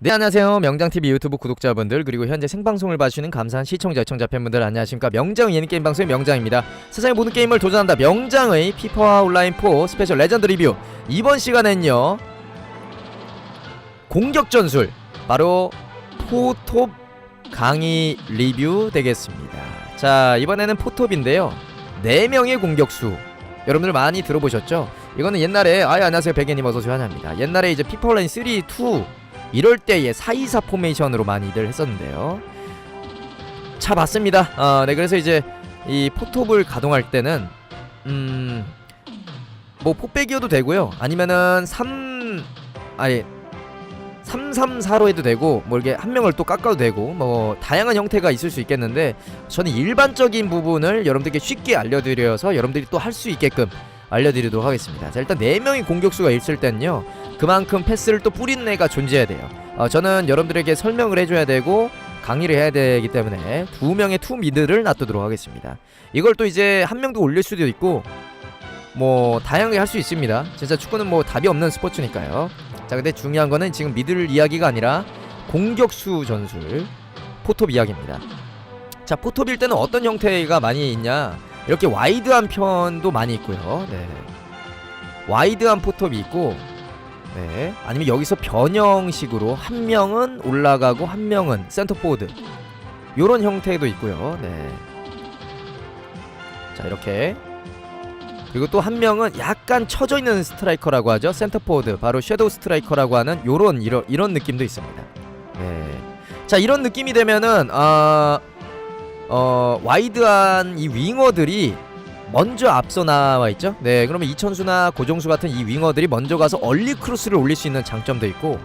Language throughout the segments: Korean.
네 안녕하세요. 명장TV 유튜브 구독자분들 그리고 현재 생방송을 봐주시는 감사한 시청자 시청자 팬분들 안녕하십니까? 명장 예능 게임 방송의 명장입니다. 세상의 모든 게임을 도전한다. 명장의 피파와 온라인4 스페셜 레전드 리뷰. 이번 시간엔요 공격 전술 바로 포톱 강의 리뷰 되겠습니다. 자 이번에는 포톱인데요. 4명의 공격수. 여러분들 많이 들어보셨죠? 이거는 옛날에 아예 안녕하세요. 백예님 어서오세요. 환영합니다. 옛날에 이제 피파 온라인 3, 2 이럴 때에 424 포메이션으로 많이들 했었는데요. 차 봤습니다. 어, 네 그래서 이제 이 포톱을 가동할 때는 음. 뭐 포백이어도 되고요. 아니면은 3 아니 334로 해도 되고 뭐 이게 한 명을 또 깎아도 되고 뭐 다양한 형태가 있을 수 있겠는데 저는 일반적인 부분을 여러분들께 쉽게 알려드려서 여러분들이 또 할 수 있게끔 알려드리도록 하겠습니다. 자 일단 4명의 공격수가 있을 때는요 그만큼 패스를 또 뿌리는 애가 존재해야 돼요. 어, 저는 여러분들에게 설명을 해줘야 되고 강의를 해야 되기 때문에 두 명의 투 미드를 놔두도록 하겠습니다. 이걸 또 이제 한 명도 올릴 수도 있고 뭐 다양하게 할 수 있습니다. 진짜 축구는 뭐 답이 없는 스포츠니까요. 자 근데 중요한 거는 지금 미들 이야기가 아니라 공격수 전술 포톱 이야기입니다. 자 포톱일 때는 어떤 형태가 많이 있냐? 이렇게 와이드한 편도 많이 있고요. 네. 와이드한 포톱이 있고 네. 아니면 여기서 변형식으로 한 명은 올라가고 한 명은 센터 포워드. 요런 형태도 있고요. 네. 자, 이렇게. 그리고 또 한 명은 약간 처져 있는 스트라이커라고 하죠. 센터 포워드. 바로 섀도우 스트라이커라고 하는 요런 이런 이런 느낌도 있습니다. 네. 자, 이런 느낌이 되면은 아 어, 와이드한 이 윙어들이 먼저 앞서 나와 있죠. 네, 그러면 이천수나 고정수 같은 이 윙어들이 먼저 가서 얼리 크로스를 올릴 수 있는 장점도 있고,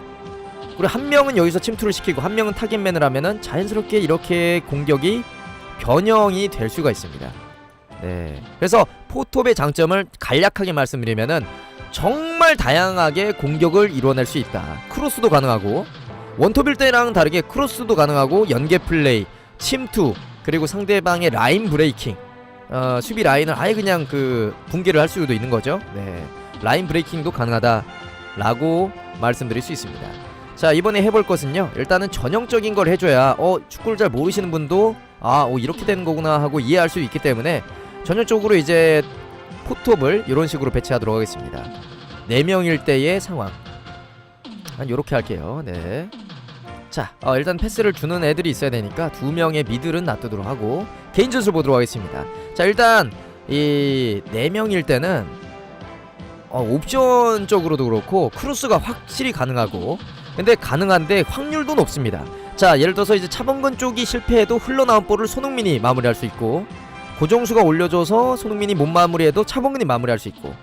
그리고 한 명은 여기서 침투를 시키고 한 명은 타겟맨을 하면은 자연스럽게 이렇게 공격이 변형이 될 수가 있습니다. 네, 그래서 포톱의 장점을 간략하게 말씀드리면은 정말 다양하게 공격을 이뤄낼 수 있다. 크로스도 가능하고 원톱일 때랑 다르게 크로스도 가능하고 연계 플레이, 침투, 그리고 상대방의 라인 브레이킹 어, 수비 라인을 아예 그냥 그 붕괴를 할 수도 있는 거죠. 네. 라인 브레이킹도 가능하다라고 말씀드릴 수 있습니다. 자, 이번에 해볼 것은요. 일단은 전형적인 걸 해줘야 어, 축구를 잘 모르시는 분도 아, 어, 이렇게 되는 거구나 하고 이해할 수 있기 때문에 전형적으로 이제 포톱을 이런 식으로 배치하도록 하겠습니다. 4명일 때의 상황. 한 요렇게 할게요. 네. 자, 어, 일단 패스를 주는 애들이 있어야 되니까 두 명의 미들은 놔두도록 하고 개인 전술 보도록 하겠습니다. 자, 일단 이 네 명일 때는 어, 옵션 쪽으로도 그렇고 크로스가 확실히 가능하고 근데 가능한데 확률도 높습니다. 자, 예를 들어서 이제 차범근 쪽이 실패해도 흘러나온 볼을 손흥민이 마무리할 수 있고 고정수가 올려줘서 손흥민이 못 마무리해도 차범근이 마무리할 수 있고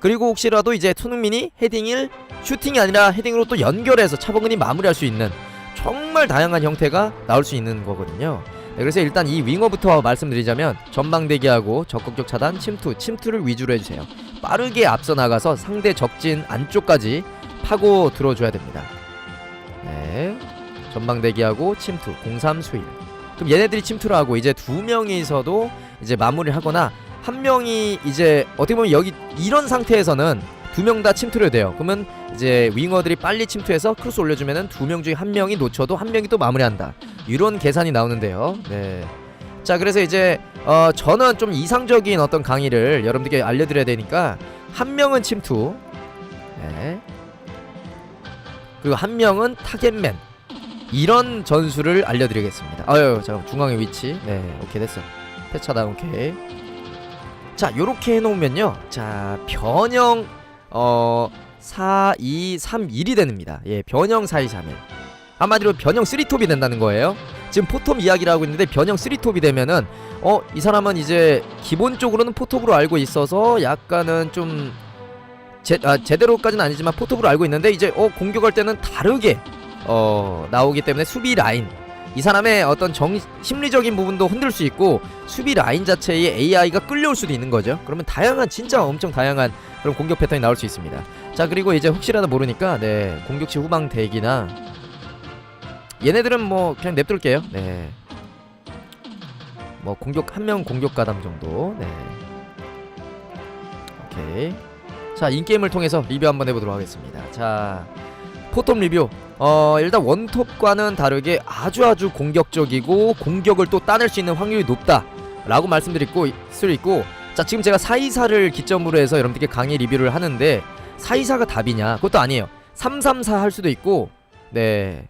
그리고 혹시라도 이제 손흥민이 헤딩을 슈팅이 아니라 헤딩으로 또 연결해서 차범근이 마무리할 수 있는 정말 다양한 형태가 나올 수 있는 거거든요. 네, 그래서 일단 이 윙어부터 말씀드리자면 전방대기하고 적극적 차단, 침투, 침투를 위주로 해주세요. 빠르게 앞서 나가서 상대 적진 안쪽까지 파고 들어줘야 됩니다. 네, 전방대기하고 침투, 03 수일. 그럼 얘네들이 침투를 하고 이제 두 명이서도 이제 마무리를 하거나 한 명이 이제 어떻게 보면 여기 이런 상태에서는 두 명 다 침투를 돼요. 그러면 이제 윙어들이 빨리 침투해서 크로스 올려주면은 두 명 중에 한 명이 놓쳐도 한 명이 또 마무리한다. 이런 계산이 나오는데요. 네. 자 그래서 이제 어 저는 좀 이상적인 어떤 강의를 여러분들께 알려드려야 되니까 한 명은 침투, 네. 그리고 한 명은 타겟맨 이런 전술을 알려드리겠습니다. 아유 잠깐 중앙의 위치, 네 오케이 됐어. 패차다 오케이. 자 요렇게 해놓으면요, 자 변형 어 4, 2, 3, 1이 됩니다. 예, 변형 4, 2, 3, 1. 한마디로 변형 3톱이 된다는 거예요. 지금 포톱 이야기를 하고 있는데 변형 3톱이 되면은 어, 이 사람은 이제 기본적으로는 포톱으로 알고 있어서 약간은 좀 제, 아, 제대로까지는 아니지만 포톱으로 알고 있는데 이제 어, 공격할 때는 다르게 어, 나오기 때문에 수비 라인 이 사람의 어떤 정 심리적인 부분도 흔들 수 있고 수비 라인 자체에 AI가 끌려올 수도 있는 거죠. 그러면 다양한 진짜 엄청 다양한 그런 공격 패턴이 나올 수 있습니다. 자 그리고 이제 혹시라도 모르니까 네 공격 시 후방 대기나 얘네들은 뭐 그냥 냅둘게요. 네. 뭐 공격 한 명 공격 가담 정도. 네. 오케이. 자 인게임을 통해서 리뷰 한번 해보도록 하겠습니다. 자 포톱 리뷰 어 일단 원톱과는 다르게 아주 아주 공격적이고 공격을 또 따낼 수 있는 확률이 높다 라고 말씀드릴 수 있고 자 지금 제가 사이사를 기점으로 해서 여러분들께 강의 리뷰를 하는데 사이사가 답이냐? 그것도 아니에요. 334 할 수도 있고 네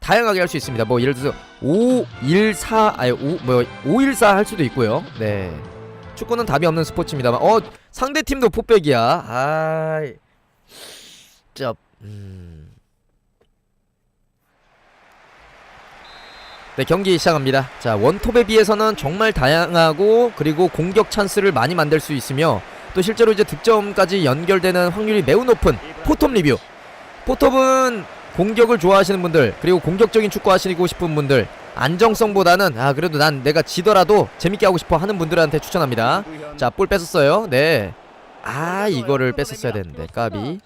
다양하게 할 수 있습니다. 뭐 예를 들어서 514 아니 5뭐 514 할 수도 있고요. 네 축구는 답이 없는 스포츠입니다만 어 상대 팀도 포백이야. 아이 쩝 음. 네 경기 시작합니다. 자 원톱에 비해서는 정말 다양하고 그리고 공격 찬스를 많이 만들 수 있으며 또 실제로 이제 득점까지 연결되는 확률이 매우 높은 포톱 리뷰. 포톱은 공격을 좋아하시는 분들 그리고 공격적인 축구 하시고 싶은 분들 안정성보다는 아 그래도 난 내가 지더라도 재밌게 하고 싶어 하는 분들한테 추천합니다. 자 볼 뺏었어요. 네 아 이거를 뺐었어야 되는데 까비.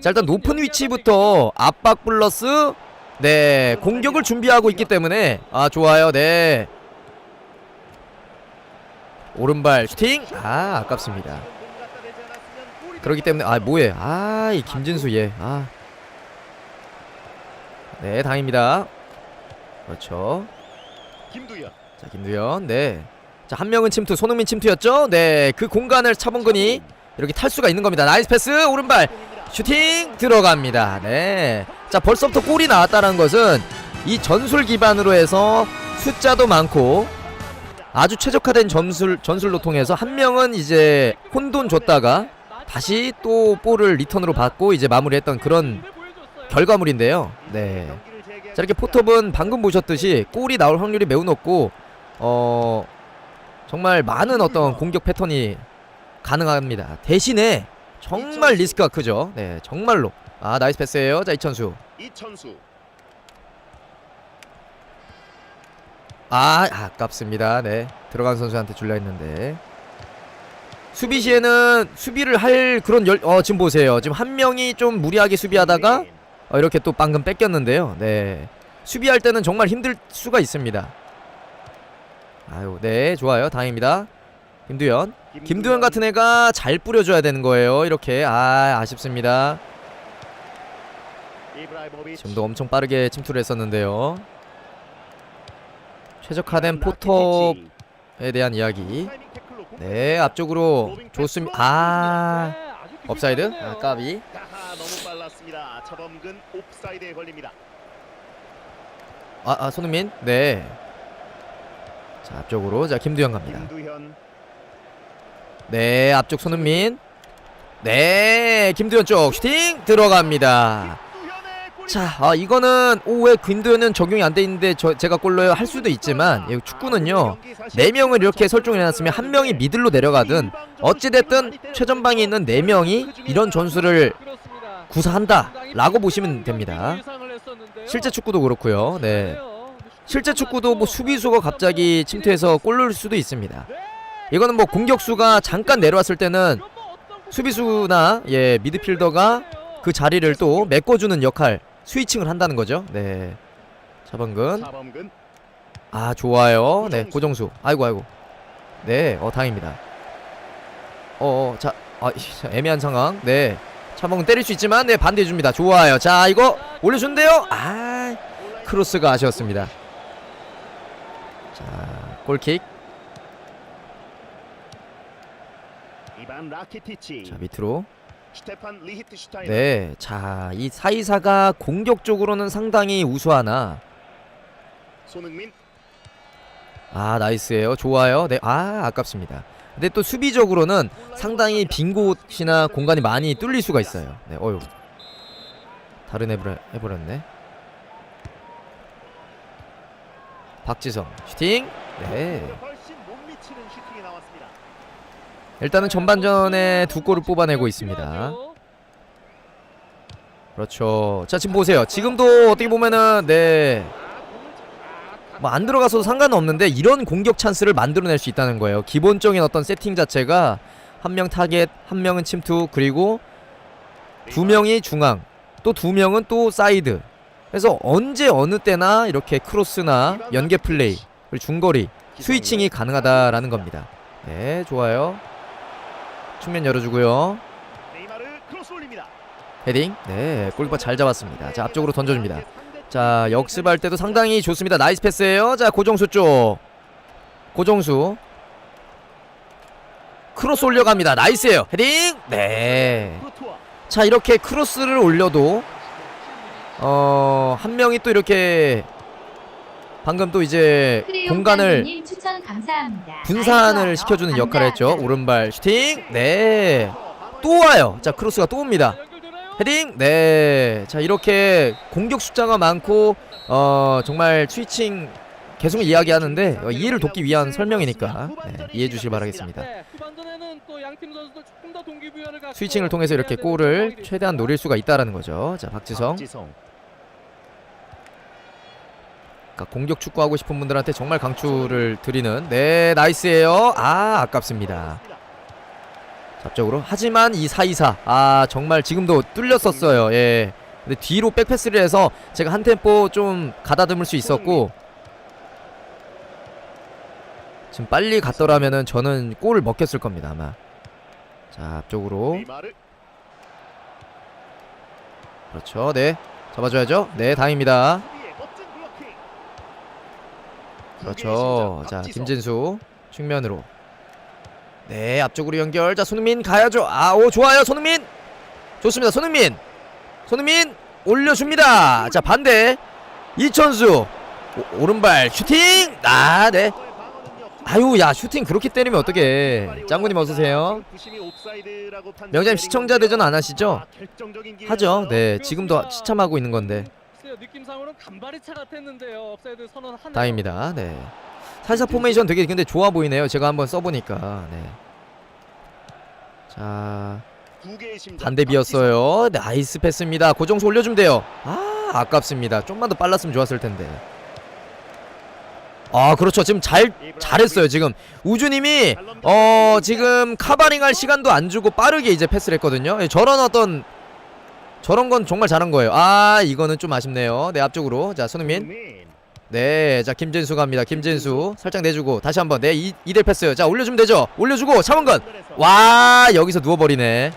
자 일단 높은 위치부터 압박 플러스 네 공격을 준비하고 있기 때문에 아 좋아요 네. 오른발 슈팅. 아 아깝습니다. 그렇기 때문에 아 뭐해? 아이 김진수 얘아. 네 다행입니다. 그렇죠. 김두현. 자 김두현 네자 한 명은 침투 손흥민 침투였죠? 네 그 공간을 차범근이 이렇게 탈 수가 있는 겁니다. 나이스 패스 오른발 슈팅 들어갑니다. 네. 자, 벌써부터 골이 나왔다는 것은 이 전술 기반으로 해서 숫자도 많고 아주 최적화된 전술 전술로 통해서 한 명은 이제 혼돈 줬다가 다시 또 볼을 리턴으로 받고 이제 마무리했던 그런 결과물인데요. 네. 자, 이렇게 포톱은 방금 보셨듯이 골이 나올 확률이 매우 높고 어 정말 많은 어떤 공격 패턴이 가능합니다. 대신에 정말 리스크가 크죠. 네, 정말로. 아, 나이스 패스예요. 자, 이천수. 이천수 아, 아깝습니다. 네. 들어간 선수한테 줄려 했는데. 수비 시에는 수비를 할 그런 열, 어, 지금 보세요. 지금 한 명이 좀 무리하게 수비하다가 어, 이렇게 또 방금 뺏겼는데요. 네. 수비할 때는 정말 힘들 수가 있습니다. 아유, 네, 좋아요. 다행입니다. 김두현. 김두현 같은 애가 잘 뿌려줘야 되는 거예요. 이렇게 아 아쉽습니다. 지금도 엄청 빠르게 침투를 했었는데요. 최적화된 포톱에 대한 이야기. 네 앞쪽으로 좋습니다. 아 업사이드? 아 까비. 아, 아 손흥민. 네. 자 앞쪽으로 자 김두현 갑니다. 네 앞쪽 손흥민. 네 김두현 쪽 슈팅 들어갑니다. 자, 아 이거는 오왜 김도현은 적용이 안 돼 있는데 저 제가 골로 할 수도 있지만 이 축구는요 네 명을 이렇게 설정해 놨으면 한 명이 미들로 내려가든 어찌 됐든 최전방에 있는 네 명이 이런 전술을 구사한다라고 보시면 됩니다. 실제 축구도 그렇고요. 네. 실제 축구도 뭐 수비수가 갑자기 침투해서 골 넣을 수도 있습니다. 이거는 뭐 공격수가 잠깐 내려왔을 때는 수비수나 예 미드필더가 그 자리를 또 메꿔주는 역할 스위칭을 한다는 거죠. 네. 차범근 차범근 아 좋아요. 네 고정수. 아이고 아이고. 네, 어 다행입니다. 어, 자, 아, 이, 자, 애매한 상황. 네, 차범근 때릴 수 있지만 네 반대해 줍니다. 좋아요. 자 이거 올려준대요. 아 크로스가 아쉬웠습니다. 자 골킥. 자 밑으로. 네, 자 이 사이사가 공격적으로는 상당히 우수하나. 아 나이스예요. 좋아요. 네, 아 아깝습니다. 근데 또 수비적으로는 상당히 빈 곳이나 공간이 많이 뚫릴 수가 있어요. 네, 어유. 다른 해버려, 해버렸네. 박지성 슈팅. 네. 훨씬 못 미치는 슈팅이 나왔습니다. 일단은 전반전에 두 골을 뽑아내고 있습니다. 그렇죠. 자 지금 보세요. 지금도 어떻게 보면은 네. 뭐 안 들어가서도 상관은 없는데 이런 공격 찬스를 만들어낼 수 있다는 거예요. 기본적인 어떤 세팅 자체가 한 명 타겟, 한 명은 침투, 그리고 두 명이 중앙, 또 두 명은 또 사이드. 그래서 언제 어느 때나 이렇게 크로스나 연계 플레이, 그리고 중거리, 스위칭이 가능하다라는 겁니다. 네, 좋아요. 측면 열어주고요. 헤딩. 네, 골키퍼 잘 잡았습니다. 자, 앞쪽으로 던져줍니다. 자, 역습할 때도 상당히 좋습니다. 나이스 패스예요. 자, 고정수 쪽. 고정수. 크로스 올려갑니다. 나이스예요. 헤딩. 네. 자, 이렇게 크로스를 올려도 어, 한 명이 또 이렇게 방금 또 이제 공간을 크레용장님 추천 감사합니다. 분산을 시켜주는 역할을 했죠. 오른발 슈팅. 네. 또 와요. 자, 크로스가 또 옵니다. 헤딩. 네. 자, 이렇게 공격 숫자가 많고 어, 정말 스위칭 계속 이야기하는데 어, 이해를 돕기 위한 설명이니까 네, 이해해 주시기 바라겠습니다. 스위칭을 통해서 이렇게 골을. 최대한 노릴 수가 있다라는 거죠. 자, 박지성. 그러니까 공격 축구 하고 싶은 분들한테 정말 강추를 드리는 네 나이스예요. 아 아깝습니다. 잡적으로. 하지만 이 사이사 아 정말 지금도 뚫렸었어요. 예. 근데 뒤로 백패스를 해서 제가 한 템포 좀 가다듬을 수 있었고 지금 빨리 갔더라면은 저는 골을 먹혔을 겁니다 아마. 자 앞쪽으로. 그렇죠. 네. 잡아 줘야죠. 네 다행입니다. 그렇죠. 두 자. 김진수 측면으로. 네, 앞쪽으로 연결. 자, 손흥민 가야죠. 아, 오 좋아요. 손흥민. 좋습니다. 손흥민. 손흥민 올려줍니다. 자, 반대. 이천수. 오, 오른발 슈팅. 아, 네. 아유, 야, 슈팅 그렇게 때리면 어떡해. 짱구님 어서 오세요. 명장님 시청자 대전 안 하시죠? 하죠. 네, 지금도 시참하고 있는 건데. 글쎄요, 느낌상으로는 간발의 차 같았는데요. 업사이드 선언 하나. 다행입니다. 네. 살사 포메이션 되게 근데 좋아 보이네요. 제가 한번 써보니까. 네. 자 반대 비었어요. 네, 나이스 패스입니다. 고정수 올려주면 돼요. 아 아깝습니다. 좀만 더 빨랐으면 좋았을 텐데. 아 그렇죠. 지금 잘 잘했어요. 지금 우주님이 어 지금 카바링 할 시간도 안 주고 빠르게 이제 패스를 했거든요. 예, 저런 어떤 저런 건 정말 잘한 거예요. 아 이거는 좀 아쉽네요. 네 앞쪽으로 자 손흥민. 네, 자 김진수 갑니다. 김진수 살짝 내주고 다시 한번 네 이, 이대 패스. 자 올려주면 되죠. 올려주고 차원근. 와 여기서 누워버리네.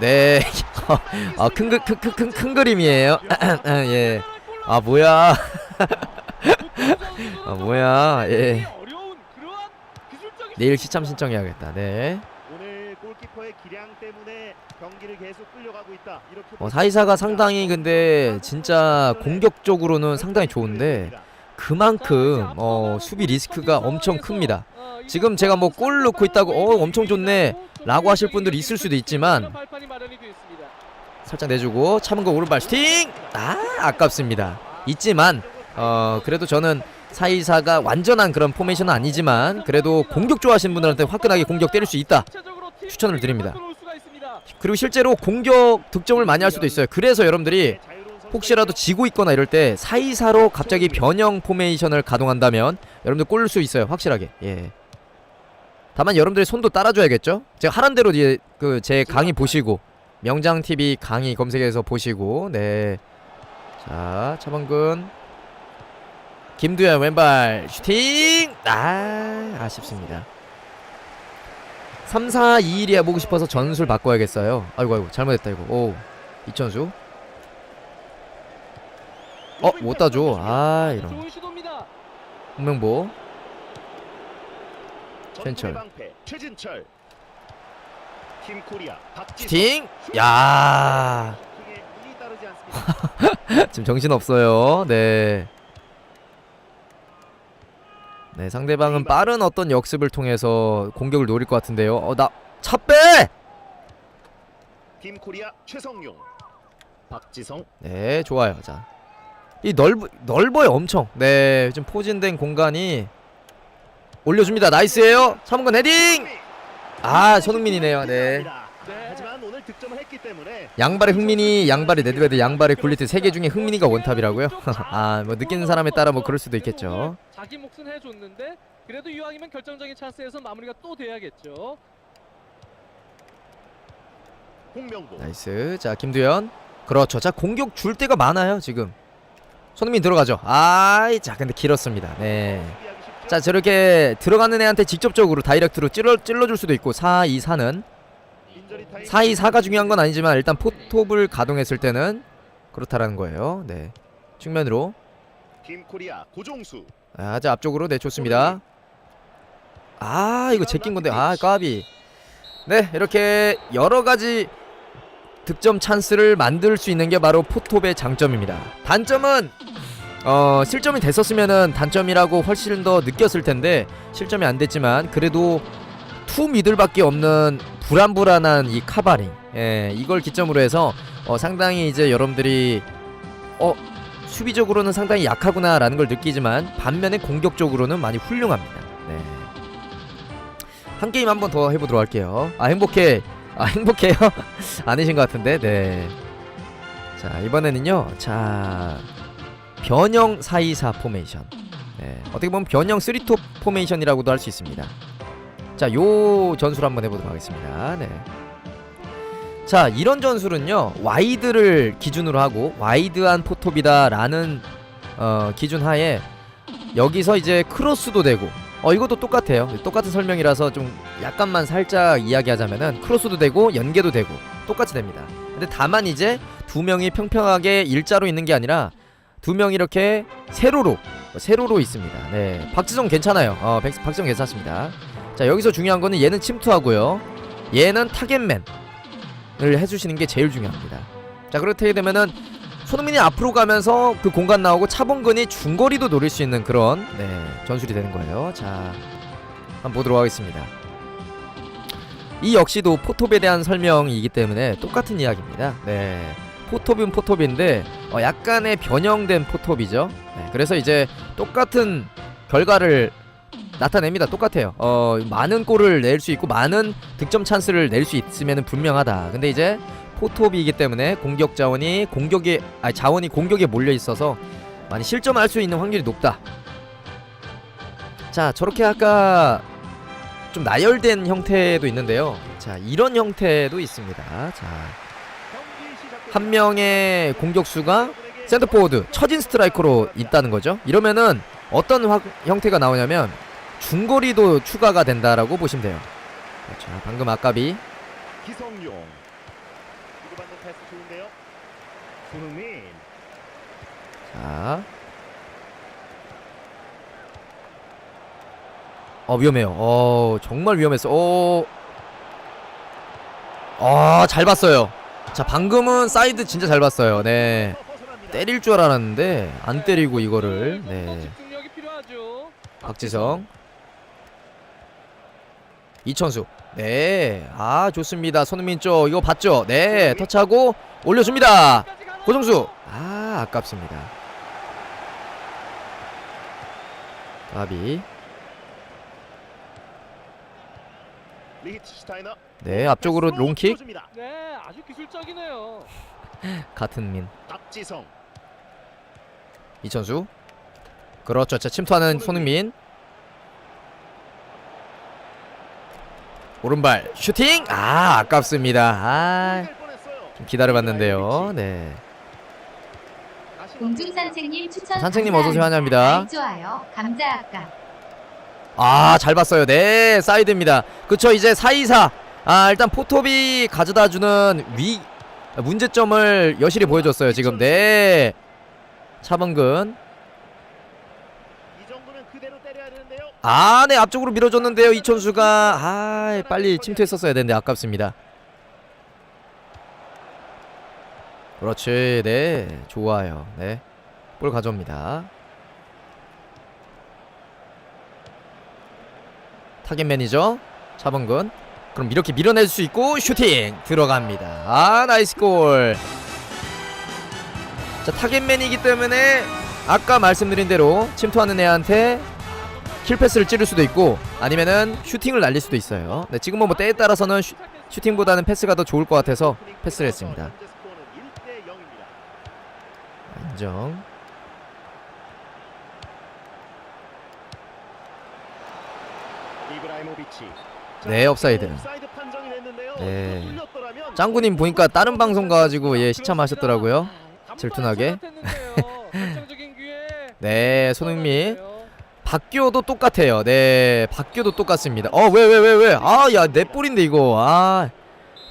네, 아 큰 큰 큰 큰 큰 그림이에요. 예. 아 뭐야? 아 뭐야? 예. 내일 시참 신청해야겠다. 네. 오늘 골키퍼의 기량 때문에 경기를 계속 끌려가고 있다. 이렇게 어, 사이사가 상당히 근데 진짜 공격적으로는 상당히 좋은데 그만큼 어, 수비 리스크가 엄청 큽니다. 어, 지금 제가 뭐 골 넣고 있다고 어 엄청 좋네 라고 하실 분들이 있을 수도 있지만. 살짝 내주고 참은 거 오른발 슈팅 아 아깝습니다 있지만 어 그래도 저는 사이사가 완전한 그런 포메이션은 아니지만 그래도 공격 좋아하시는 분들한테 화끈하게 공격 때릴 수 있다 추천을 드립니다. 그리고 실제로 공격 득점을 많이 할 수도 있어요. 그래서 여러분들이 혹시라도 지고 있거나 이럴 때 사이사로 갑자기 변형 포메이션을 가동한다면 여러분들 꼴 수 있어요 확실하게. 예. 다만 여러분들의 손도 따라줘야겠죠? 제가 하란 대로 이제 그 제 강의 보시고 명장 TV 강의 검색해서 보시고 네 자 차범근. 김두현 왼발 슈팅! 아 아쉽습니다 3 4 2 1이 해보고 싶어서 전술 바꿔야겠어요 아이고 아이고 잘못했다 이거 오 이천수 어, 못 따줘. 아, 이런. 홍명보. 방패 최진철. 팀 코리아 박지성. 슈팅! 야. 지금 정신 없어요. 네. 네, 상대방은 빠른 어떤 역습을 통해서 공격을 노릴 것 같은데요. 어, 나, 차 빼! 팀 코리아 최성용. 박지성. 네, 좋아요. 자. 이 넓, 넓어요, 엄청. 네, 좀 포진된 공간이 올려줍니다. 나이스예요 삼건 헤딩! 아, 손흥민이네요. 네. 양발의 흥민이, 양발의 네드베드, 양발의 굴리트 세 개 중에 흥민이가 원탑이라고요? 아, 뭐 느끼는 사람에 따라 뭐 그럴 수도 있겠죠. 자기 몫은 해줬는데 그래도 이왕이면 결정적인 찬스에서 마무리가 또 돼야겠죠. 홍명보. 나이스. 자, 김두현. 그렇죠. 자, 공격 줄 때가 많아요, 지금. 손흥민 들어가죠. 아이, 자, 근데 길었습니다. 네. 자, 저렇게 들어가는 애한테 직접적으로 다이렉트로 찔러 찔러 줄 수도 있고 4 2 4는 인저리 타임 4위 4가 중요한 건 아니지만 일단 포톱을 가동했을 때는 그렇다라는 거예요. 네. 측면으로 팀 코리아 고종수 아, 아주 앞쪽으로 내줬습니다. 아 이거 제낀 건데 아 까비. 네 이렇게 여러 가지 득점 찬스를 만들 수 있는 게 바로 포톱의 장점입니다. 단점은 어 실점이 됐었으면은 단점이라고 훨씬 더 느꼈을 텐데 실점이 안 됐지만 그래도 투 미들밖에 없는 불안불안한 이 카바링 예 이걸 기점으로 해서 어 상당히 이제 여러분들이 어 수비적으로는 상당히 약하구나라는 걸 느끼지만 반면에 공격적으로는 많이 훌륭합니다. 네. 한 게임 한 번 더 해보도록 할게요. 아 행복해. 아 행복해요? 아니신 것 같은데. 네. 자 이번에는요. 자 변형 424 포메이션. 네. 어떻게 보면 변형 3톱 포메이션이라고도 할 수 있습니다. 자 요 전술 한번 해보도록 하겠습니다. 네. 자 이런 전술은요 와이드를 기준으로 하고 와이드한 포톱이다라는 어, 기준 하에 여기서 이제 크로스도 되고 어 이것도 똑같아요. 똑같은 설명이라서 좀 약간만 살짝 이야기하자면은 크로스도 되고 연계도 되고 똑같이 됩니다. 근데 다만 이제 두 명이 평평하게 일자로 있는 게 아니라 두 명이 이렇게 세로로 세로로 있습니다. 네. 박지성 괜찮아요. 어 백- 박지성 괜찮습니다 자 여기서 중요한 거는 얘는 침투하고요 얘는 타겟맨 을 해주시는 게 제일 중요합니다. 자 그렇게 되면은 손흥민이 앞으로 가면서 그 공간 나오고 차범근이 중거리도 노릴 수 있는 그런 네 전술이 되는 거예요. 자 한번 보도록 하겠습니다. 이 역시도 포톱에 대한 설명이기 때문에 똑같은 이야기입니다. 네 포톱은 포톱인데 어, 약간의 변형된 포톱이죠. 네, 그래서 이제 똑같은 결과를 나타냅니다. 똑같아요. 어 많은 골을 낼 수 있고 많은 득점 찬스를 낼 수 있으면 분명하다. 근데 이제 포톱이기 때문에 공격 자원이 공격에 아니 자원이 공격에 몰려 있어서 많이 실점할 수 있는 확률이 높다. 자 저렇게 아까 좀 나열된 형태도 있는데요. 자 이런 형태도 있습니다. 자 한 명의 공격수가 센터포워드 처진 스트라이커로 있다는 거죠. 이러면은 어떤 확, 형태가 나오냐면 중거리도 추가가 된다라고 보시면 돼요. 자 방금 아까비 기성용 주고받는 패스 좋은데요 손흥민 자. 어 위험해요. 어 정말 위험했어. 어. 아, 잘 봤어요. 자, 방금은 사이드 진짜 잘 봤어요. 네. 때릴 줄 알았는데 안 때리고 이거를. 네. 박지성. 이천수. 네. 아, 좋습니다. 손흥민 쪽 이거 봤죠? 네. 터치하고 올려줍니다. 고정수. 아, 아깝습니다. 가비. 리히트슈타이너 네, 앞쪽으로 패스로 롱킥. 네, 아주 기술적이네요. 같은 민. 이천수. 그렇죠. 자, 침투하는 손흥민. 오른발 슈팅. 아, 아깝습니다. 아. 좀 기다려봤는데요. 네. 공중 산책님 추천 산책님 어서 오세요. 환영합니다. 아이, 좋아요. 감자 아까 아, 잘 봤어요. 네, 사이드입니다. 그쵸, 이제 424. 아, 일단 포톱이 가져다 주는 위, 문제점을 여실히 보여줬어요, 지금. 네. 차범근. 이 정도면 그대로 때려야 되는데요. 아, 네, 앞쪽으로 밀어줬는데요, 이천수가. 아, 빨리 침투했었어야 되는데, 아깝습니다. 그렇지, 네. 좋아요. 네. 볼 가져옵니다. 타겟 매니저, 차범근. 그럼 이렇게 밀어낼 수 있고, 슈팅! 들어갑니다. 아, 나이스 골. 자, 타겟맨이기 때문에, 아까 말씀드린 대로, 침투하는 애한테 킬패스를 찌를 수도 있고 아니면은 슈팅을 날릴 수도 있어요. 네, 지금은 뭐 때에 따라서는 슈, 슈팅보다는 패스가 더 좋을 것 같아서 패스를 했습니다. 현재 스코어는 1대 0입니다. 인정. 이브라이모비치. 네, 업사이드. 네. 뚫렸더라면 짱구님 보니까 다른 방송 가지고 예 시참하셨더라고요. 아, 질투나게. 네, 손흥민. 박규호도 똑같아요. 네, 박규호도 똑같습니다. 어, 왜, 왜, 왜, 왜? 아, 야, 내 볼인데 이거. 아,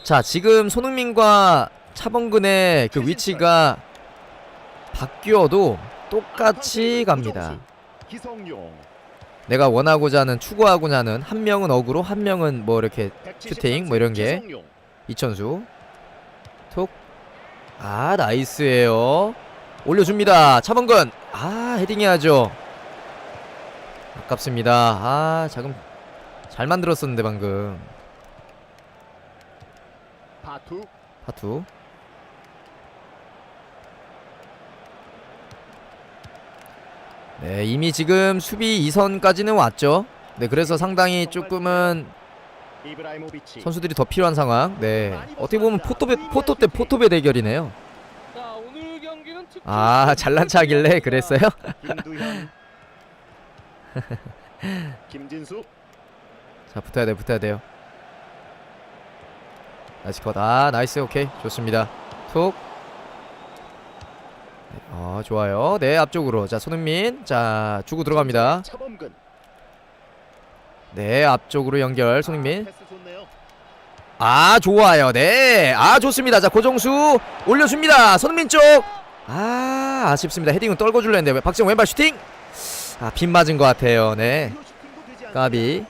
자 지금 손흥민과 차범근의 그 위치가 바뀌어도 똑같이 갑니다. 내가 원하고자 하는 추구하고자 하는 한 명은 어그로 한 명은 뭐 이렇게 슈팅 뭐 이런 게. 이천수 톡 아 나이스예요 올려줍니다 차범근 아 헤딩해야죠 아깝습니다. 아 자금 잘 만들었었는데 방금. 바투. 파투. 네 이미 지금 수비 2선까지는 왔죠. 네 그래서 상당히 조금은 선수들이 더 필요한 상황. 네 어떻게 보면 포토베 포토 때 포토베 대결이네요. 아 잘난 척하길래 그랬어요? 김두현 김진수. 자 붙어야 돼 붙어야 돼요. 나이스 컷 아 나이스. 오케이. 좋습니다. 툭 네, 아 좋아요. 네 앞쪽으로. 자 손흥민. 자 주고 들어갑니다. 차범근. 네 앞쪽으로 연결. 손흥민. 좋네요. 아 좋아요. 네아 좋습니다. 자 고정수 올려줍니다. 손흥민 쪽아 아쉽습니다. 헤딩은 떨궈 줄려 했는데 박지영 왼발 슈팅 아 빗 맞은 것 같아요 네. 까비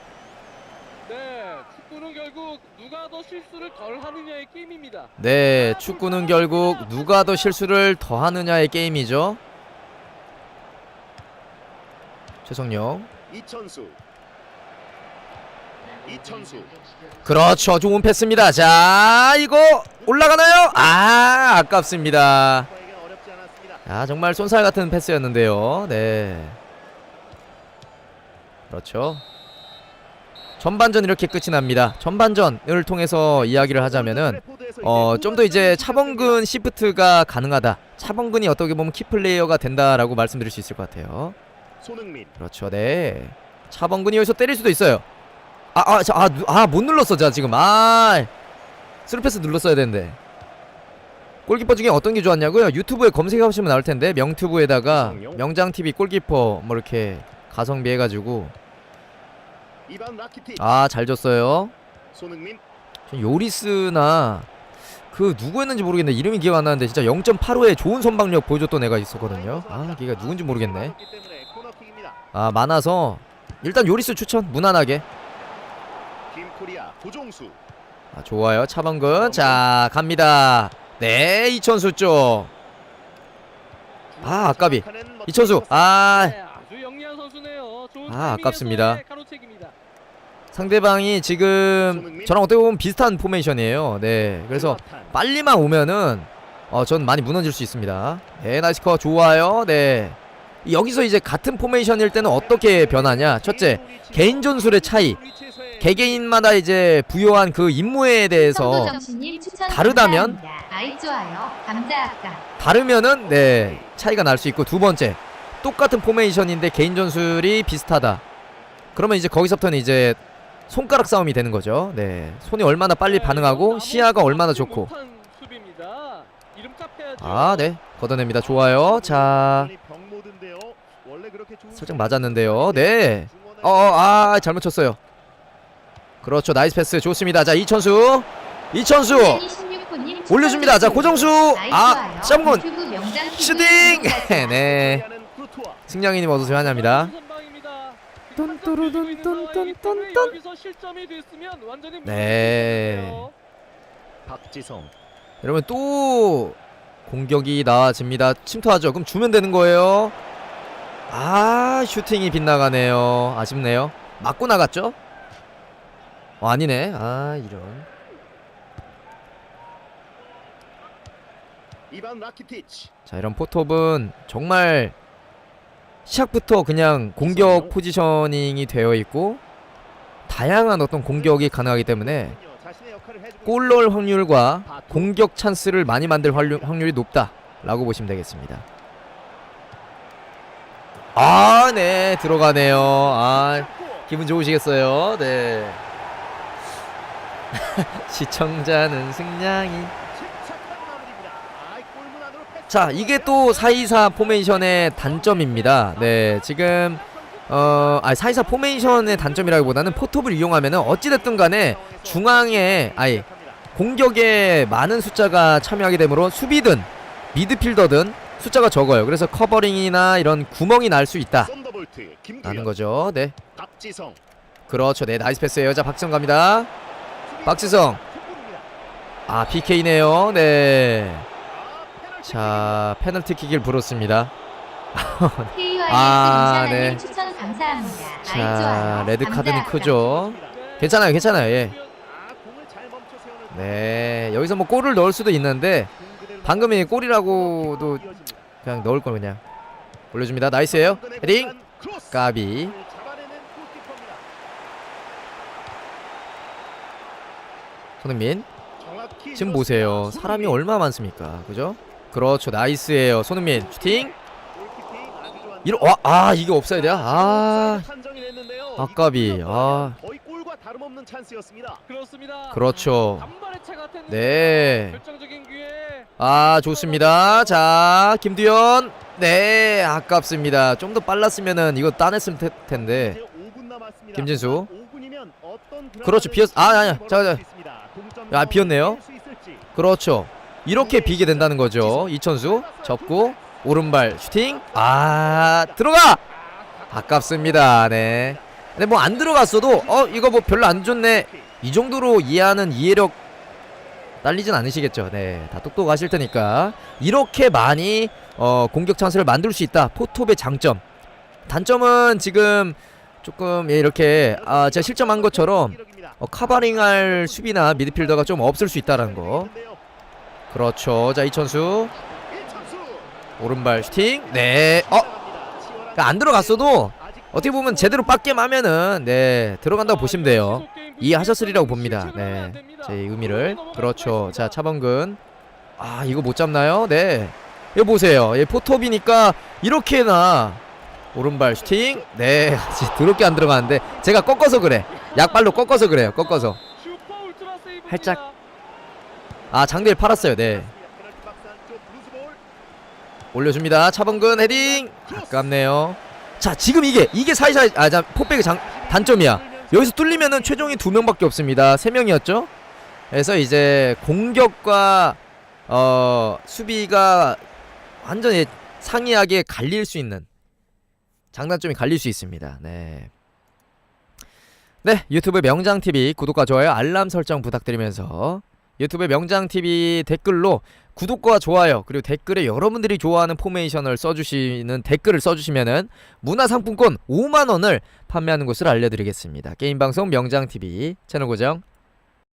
네 축구는 결국 누가 더 실수를 덜 하느냐의 게임입니다. 네, 축구는 결국 누가 더 실수를 더 하느냐의 게임이죠. 최성용. 이천수 이천수 그렇죠. 좋은 패스입니다. 자, 이거 올라가나요? 아, 아깝습니다. 않았습니다 아, 정말 쏜살 같은 패스였는데요. 네. 그렇죠. 전반전 이렇게 끝이 납니다. 전반전을 통해서 이야기를 하자면은 어, 좀 더 이제 차범근 시프트가 가능하다. 차범근이 어떻게 보면 키플레이어가 된다라고 말씀드릴 수 있을 것 같아요. 그렇죠, 네. 차범근이 여기서 때릴 수도 있어요. 아, 아, 자, 아, 누, 아, 못 눌렀어, 자 지금. 아, 스루패스 눌렀어야 되는데. 골키퍼 중에 어떤 게 좋았냐고요? 유튜브에 검색해보시면 나올 텐데 명튜브에다가? 명장 TV 골키퍼 뭐 이렇게 가성비 해가지고 아 잘 줬어요. 요리스나 그 누구였는지 모르겠네 이름이 기억 안 나는데 진짜 0.85에 좋은 선방력 보여줬던 애가 있었거든요. 아 걔가 누군지 모르겠네. 아 많아서 일단 요리스 추천 무난하게. 아 좋아요 차범근 자 갑니다. 네 이천수 쪽. 아, 아까비. 이천수 아 네, 아주 영리한 선수네요. 좋은 아, 아깝습니다. 가로채기입니다. 상대방이 지금 저랑 어떻게 보면 비슷한 포메이션이에요. 네 그래서 빨리만 오면은 어 전 많이 무너질 수 있습니다. 네 나이스 컷 좋아요. 네 여기서 이제 같은 포메이션일 때는 어떻게 변하냐? 첫째 개인 전술의 차이. 개개인마다 이제 부여한 그 임무에 대해서 다르다면? 다르면은 네 차이가 날 수 있고 두 번째 똑같은 포메이션인데 개인 전술이 비슷하다. 그러면 이제 거기서부터는 이제 손가락 싸움이 되는 거죠. 네 손이 얼마나 빨리 네, 반응하고 시야가 얼마나 좋고. 아 네 걷어냅니다. 좋아요. 자 살짝 맞았는데요. 네. 어어 아 잘못 쳤어요. 그렇죠 나이스 패스 좋습니다. 자 이천수 이천수 올려줍니다. 자 고정수 아 짬군 슈팅 네 승량이님 어서오세요 환영합니다. 뚠뚜루뚠뚠뚠뚠뚠. 네. 박지성 여러분 또 공격이 나와집니다. 침투하죠. 그럼 주면 되는 거예요. 아 슈팅이 빗나가네요. 아쉽네요. 맞고 나갔죠? 어, 아니네. 아 이런. 이반 라키티치 자 이런 포톱은 정말 시작부터 그냥 공격 포지셔닝이 되어 있고 다양한 어떤 공격이 가능하기 때문에 골 넣을 확률과 공격 찬스를 많이 만들 확률, 확률이 높다라고 보시면 되겠습니다. 아, 네, 들어가네요. 아, 기분 좋으시겠어요? 네. 시청자는 승량이. 침착한 마무리입니다. 아이, 골문 안으로 패스. 자, 이게 또 424 포메이션의 단점입니다. 네, 지금 어, 아, 424 포메이션의 단점이라기보다는 포톱을 이용하면은 어찌됐든 간에 중앙에 아예 공격에 많은 숫자가 참여하게 되므로 수비든 미드필더든 숫자가 적어요. 그래서 커버링이나 이런 구멍이 날 수 있다. 라는 거죠. 네. 그렇죠. 네, 나이스 패스예요. 자, 박지성 갑니다. 박지성. 아, PK네요. 네. 자, 페널티킥을 불었습니다. 아, 네. 추천 감사합니다. 아이 자. 레드 카드는. 크죠. 괜찮아요. 괜찮아요. 예. 네. 여기서 뭐 골을 넣을 수도 있는데 방금이 골이라고도. 그냥 넣을 걸 그냥 올려줍니다. 나이스예요. 헤딩. 까비. 손흥민. 지금. 보세요. 사람이. 얼마 많습니까? 그죠? 그렇죠. 나이스예요. 손흥민 슈팅. 이러 와, 아, 이게 없어야 돼요. 아. 옵사이드. 아깝이. 아. 그렇죠. 간발의 차가 됐는데 네. 결정적인 기회. 아, 좋습니다. 자, 김두현. 네, 아깝습니다. 좀 더 빨랐으면은 이거 따냈을 테- 텐데. 이제 5분 남았습니다. 김진수. 5분이면 어떤 그렇죠. 비었- 아, 아니야. 자, 자. 야, 비었네요. 그렇죠. 이렇게 비게 된다는 거죠. 이천수 접고 오른발 슈팅. 아, 들어가. 아깝습니다. 네. 근데 뭐 안 들어갔어도 어, 이거 뭐 별로 안 좋네. 이 정도로 이해하는 이해력 딸리진 않으시겠죠. 네, 다 똑똑하실 테니까 이렇게 많이 어, 공격 찬스를 만들 수 있다. 포톱의 장점. 단점은 지금 조금 예, 이렇게 아, 제가 실점한 것처럼 어, 카바링할 수비나 미드필더가 좀 없을 수 있다라는 거. 그렇죠. 자 이천수 오른발 슈팅. 네. 어, 그러니까 안 들어갔어도 어떻게 보면 제대로 빡게 하면은 네 들어간다고 보시면 돼요. 이해하셨으리라고 봅니다. 네, 제 의미를 그렇죠. 자 차범근 아 이거 못 잡나요? 네, 이거 보세요. 예, 포톱이니까 이렇게나 오른발 슈팅. 네, 더럽게 안 들어가는데 제가 꺾어서 그래. 약발로 꺾어서 그래요. 꺾어서. 살짝. 아 장대를 팔았어요. 네, 올려줍니다. 차범근 헤딩. 아깝네요. 자 지금 이게 이게 사이사이 아자 포백의 장 단점이야. 여기서 뚫리면은 최종이 두 명밖에 없습니다. 세 명이었죠. 그래서 이제 공격과 어 수비가 완전히 상이하게 갈릴 수 있는 장단점이 갈릴 수 있습니다. 네. 네, 유튜브 명장 TV 구독과 좋아요, 알람 설정 부탁드리면서 유튜브 명장 TV 댓글로 구독과 좋아요 그리고 댓글에 여러분들이 좋아하는 포메이션을 써주시는 댓글을 써주시면은 문화상품권 5만 원을 판매하는 곳을 알려드리겠습니다. 게임 방송 명장 TV 채널 고정